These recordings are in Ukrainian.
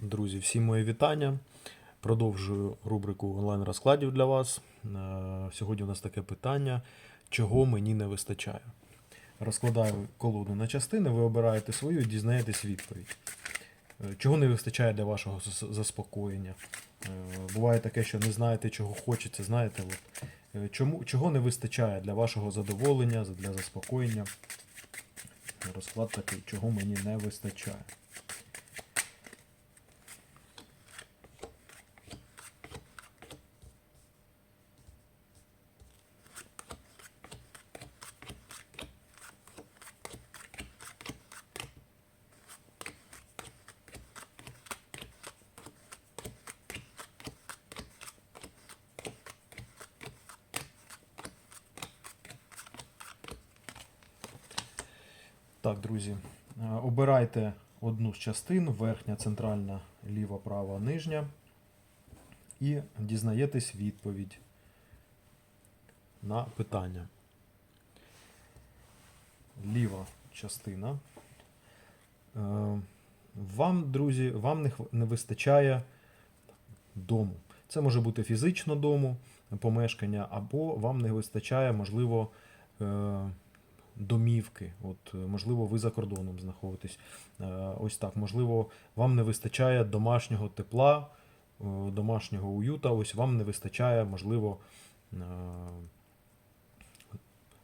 Друзі, всім мої вітання. Продовжую рубрику онлайн-розкладів для вас. Е, Сьогодні у нас таке питання: чого мені не вистачає? Розкладаю колоду на частини, ви обираєте свою і дізнаєтесь відповідь. Е, Чого не вистачає для вашого заспокоєння? Е, Буває таке, що не знаєте, чого хочеться, знаєте, от, чому, чого не вистачає для вашого задоволення, для заспокоєння. Розклад такий, чого мені не вистачає. Так, друзі, е, обирайте одну з частин, верхня, центральна, ліва, права, нижня. І дізнаєтесь відповідь на питання. Ліва частина. Е, Вам, друзі, вам не, вистачає дому. Це може бути фізично дому, помешкання, або вам не вистачає, можливо, е, домівки. От, е, можливо, ви за кордоном знаходитесь. Е, Ось так. Можливо, вам не вистачає домашнього тепла, е, домашнього уюта. Ось вам не вистачає, можливо,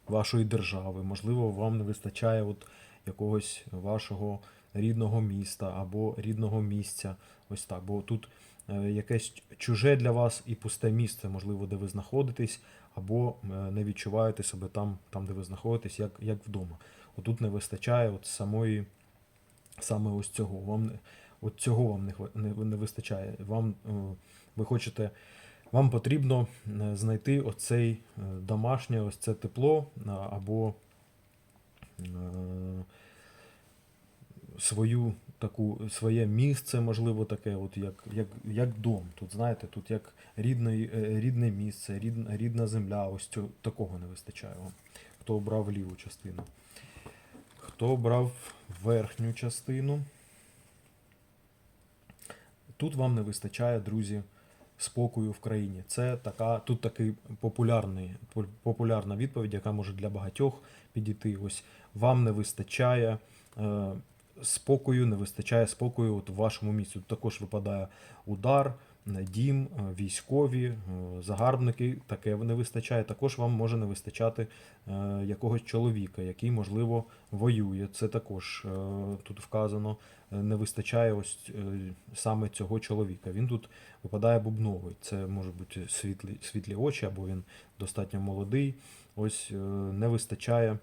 вашої держави. Можливо, вам не вистачає от якогось вашого рідного міста або рідного місця. Ось так. Бо тут якесь чуже для вас і пусте місце, можливо, де ви знаходитесь, або е, не відчуваєте себе там, там де ви знаходитесь, як, як вдома. Отут не вистачає от самої, саме ось цього. Вам, от цього вам не, не, не вистачає. Вам, е, ви хочете, вам потрібно е, знайти оцей домашнє, ось це тепло або свою таку своє місце, можливо, таке, от як, як, як дом. Тут, знаєте, тут як рідне, рідне місце, рідна, рідна земля. Ось цього, такого не вистачає вам. Хто обрав ліву частину. Хто обрав верхню частину. Тут вам не вистачає, друзі, спокою в країні. Це така, тут такий популярний, пу- популярна відповідь, яка може для багатьох підійти. Ось вам не вистачає е, спокою, не вистачає спокою от в вашому місці. Тут також випадає удар, е, дім, е, військові, е, загарбники. Таке не вистачає. Також вам може не вистачати якогось чоловіка, який, можливо, воює. Це також тут вказано. Не вистачає ось саме цього чоловіка. Він тут випадає бубновий. Це може бути світлі, світлі очі, або він достатньо молодий. Ось не вистачає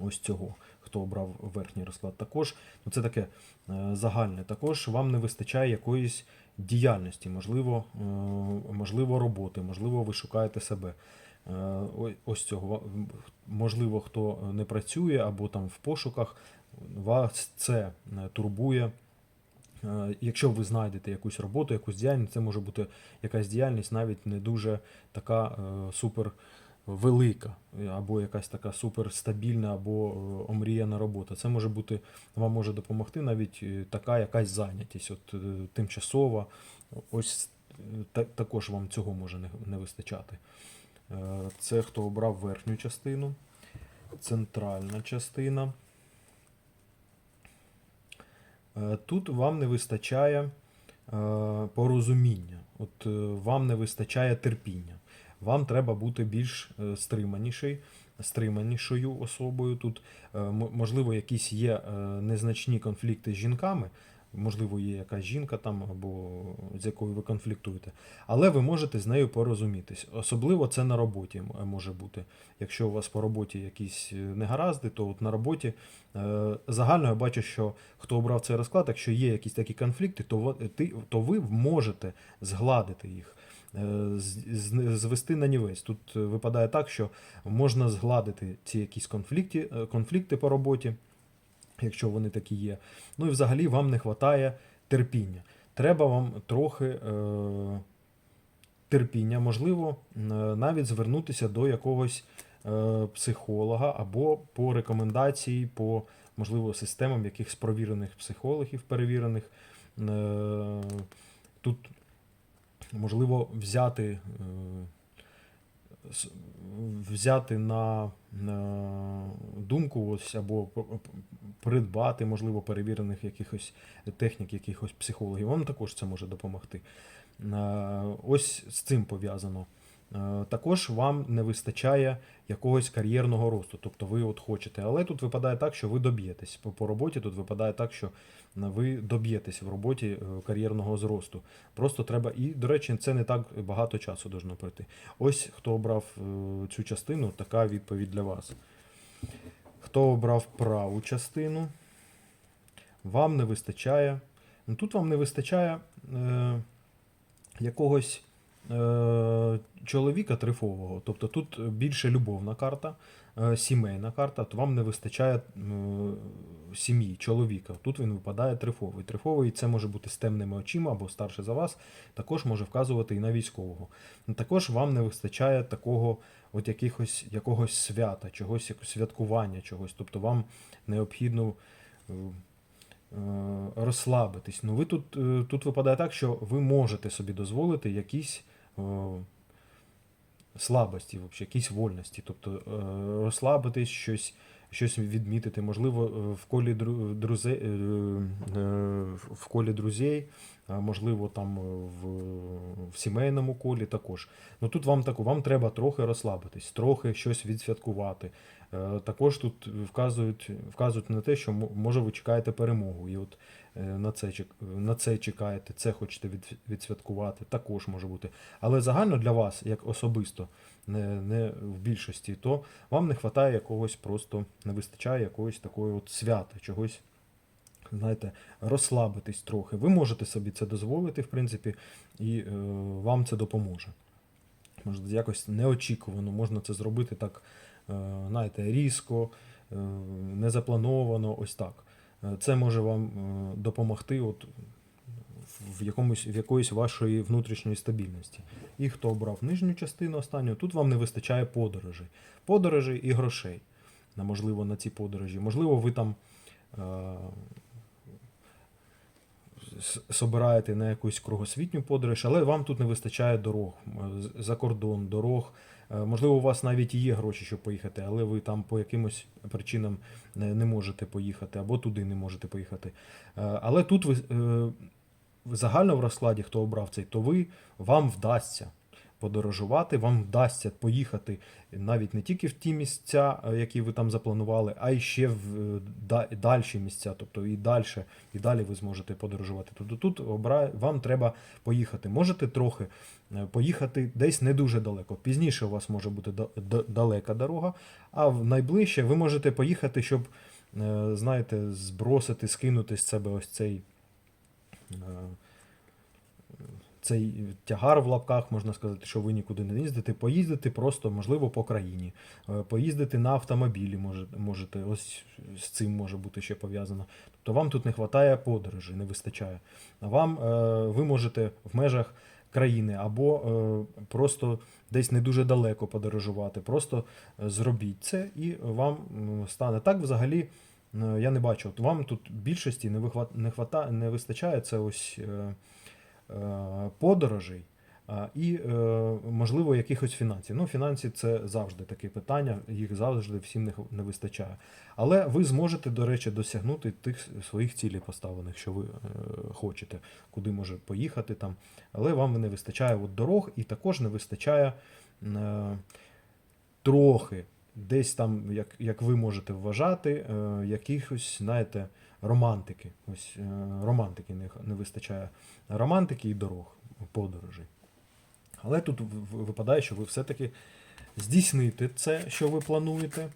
ось цього, хто обрав верхній розклад. Також ну це таке е, загальне. Також вам не вистачає якоїсь діяльності, можливо, е, можливо, роботи, можливо, ви шукаєте себе. Е, Ось цього. Можливо, хто не працює або там в пошуках, вас це турбує. Якщо ви знайдете якусь роботу, якусь діяльність, це може бути якась діяльність навіть не дуже така супер велика, або якась така супер стабільна, або е, омріяна робота. Це може бути, вам може допомогти навіть е, така якась зайнятість, от е, тимчасова. Ось та- також вам цього може не, не вистачати. Це хто обрав верхню частину, центральна частина. Тут вам не вистачає порозуміння, от вам не вистачає терпіння. Вам треба бути більш е, стриманіший, стриманішою особою. Тут, е, можливо, якісь є е, незначні конфлікти з жінками. Можливо, є якась жінка там, або з якою ви конфліктуєте. Але ви можете з нею порозумітись. Особливо це на роботі може бути. Якщо у вас по роботі якісь негаразди, то от на роботі загально я бачу, що хто обрав цей розклад, якщо є якісь такі конфлікти, то ви можете згладити їх. Е, Звести на нівець. Тут е, випадає так, що можна згладити ці якісь конфлікти, е, конфлікти по роботі, якщо вони такі є. Ну і взагалі вам не вистачає терпіння. Треба вам трохи терпіння, можливо, навіть звернутися до якогось е, психолога або по рекомендації, по, можливо, системам якихось провірених психологів, перевірених. е, тут можливо взяти, е, взяти на, думку ось, або придбати, можливо, перевірених якихось технік, якихось психологів. Вам також це може допомогти. Е, Ось з цим пов'язано. Е, Також вам не вистачає якогось кар'єрного росту, тобто ви от хочете. Але тут випадає так, що ви доб'єтесь. По, роботі тут випадає так, що ви доб'єтесь в роботі е, кар'єрного зросту. Просто треба, і, до речі, це не так багато часу должно пройти. Ось хто обрав е, цю частину, така відповідь для вас. Хто обрав праву частину, вам не вистачає. Ну, тут вам не вистачає е, якогось чоловіка трифового. Тобто тут більше любовна карта, е, сімейна карта, то вам не вистачає е, сім'ї, чоловіка. Тут він випадає трифовий. Трифовий це може бути з темними очима або старше за вас, також може вказувати і на військового. Також вам не вистачає такого от якихось, якогось свята, чогось святкування, чогось. Тобто вам необхідно. е, е, Розслабитись. Ну, ви тут, е, тут випадає так, що ви можете собі дозволити якісь е, слабості, вообще, якісь вольності. Тобто е, розслабитись, щось, щось відмітити, можливо, е, в колі дру- е, е, в колі друзей, можливо, там е, в, в сімейному колі також. Ну тут вам таку, вам треба трохи розслабитись, трохи щось відсвяткувати. Е, Також тут вказують, вказують на те, що може ви чекаєте перемогу, і от е, на це, на це чекаєте, це хочете від, відсвяткувати, також може бути. Але загально для вас, як особисто, не, не в більшості, то вам не вистачає якогось просто, не вистачає якогось такої от свята, чогось. Знаєте, розслабитись трохи. Ви можете собі це дозволити, в принципі, і е, вам це допоможе. Може, якось неочікувано, можна це зробити так, е, знаєте, різко, е, незаплановано, ось так. Е, Це може вам е, допомогти от в якомусь в якоїсь вашої внутрішньої стабільності. І хто обрав нижню частину останню, тут вам не вистачає подорожей. Подорожей і грошей. Можливо, на ці подорожі. Можливо, ви там е, собираєте на якусь кругосвітню подорож, але вам тут не вистачає дорог за кордон, дорог. Е, Можливо, у вас навіть є гроші, щоб поїхати, але ви там по якимось причинам не, не можете поїхати, або туди не можете поїхати. Е, Але тут ви е, загально в розкладі, хто обрав цей, то ви вам вдасться подорожувати, вам вдасться поїхати навіть не тільки в ті місця, е, які ви там запланували, а й ще в е, дальші місця, тобто і далі, і далі ви зможете подорожувати. Тобто тут вам треба поїхати. Можете трохи е, поїхати десь не дуже далеко. Пізніше у вас може бути да- да- далека дорога, а в найближче ви можете поїхати, щоб, знаєте, збросити, скинути з себе ось цей. Цей тягар в лапках, можна сказати, що ви нікуди не їздите, поїздити просто, можливо, по країні, Е, поїздити на автомобілі можете, ось з цим може бути ще пов'язано. Тобто вам тут не вистачає подорожей, не вистачає. А вам е, ви можете в межах країни або е, просто десь не дуже далеко подорожувати. Просто зробіть це і вам стане так взагалі. Я не бачу, от вам тут більшості не, вихват, не, вистачає це ось подорожей і, е, можливо, якихось фінансів. Ну, фінансів це завжди таке питання, їх завжди всім не, вистачає. Але ви зможете, до речі, досягнути тих своїх цілей поставлених, що ви е, хочете, куди може поїхати там. Але вам не вистачає от дорог, і також не вистачає е, трохи. Десь там, як, як ви можете вважати, е, якихось, знаєте, романтики. Ось е, романтики не, не вистачає. Романтики і дорог, подорожей. Але тут випадає, що ви все-таки здійсните це, що ви плануєте,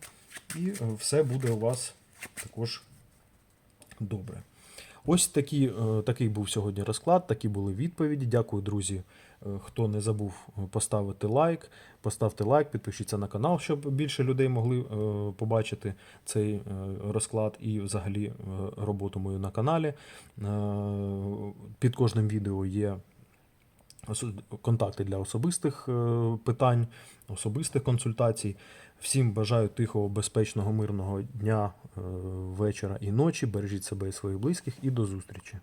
і е, все буде у вас також добре. Ось такі, е, такий був сьогодні розклад, такі були відповіді. Дякую, друзі. Е, Хто не забув е, поставити лайк, поставте лайк, підпишіться на канал, щоб більше людей могли побачити цей розклад і взагалі роботу мою на каналі. Під кожним відео є контакти для особистих е, питань, особистих консультацій. Всім бажаю тихого, безпечного, мирного дня, е, вечора і ночі. Бережіть себе і своїх близьких і до зустрічі.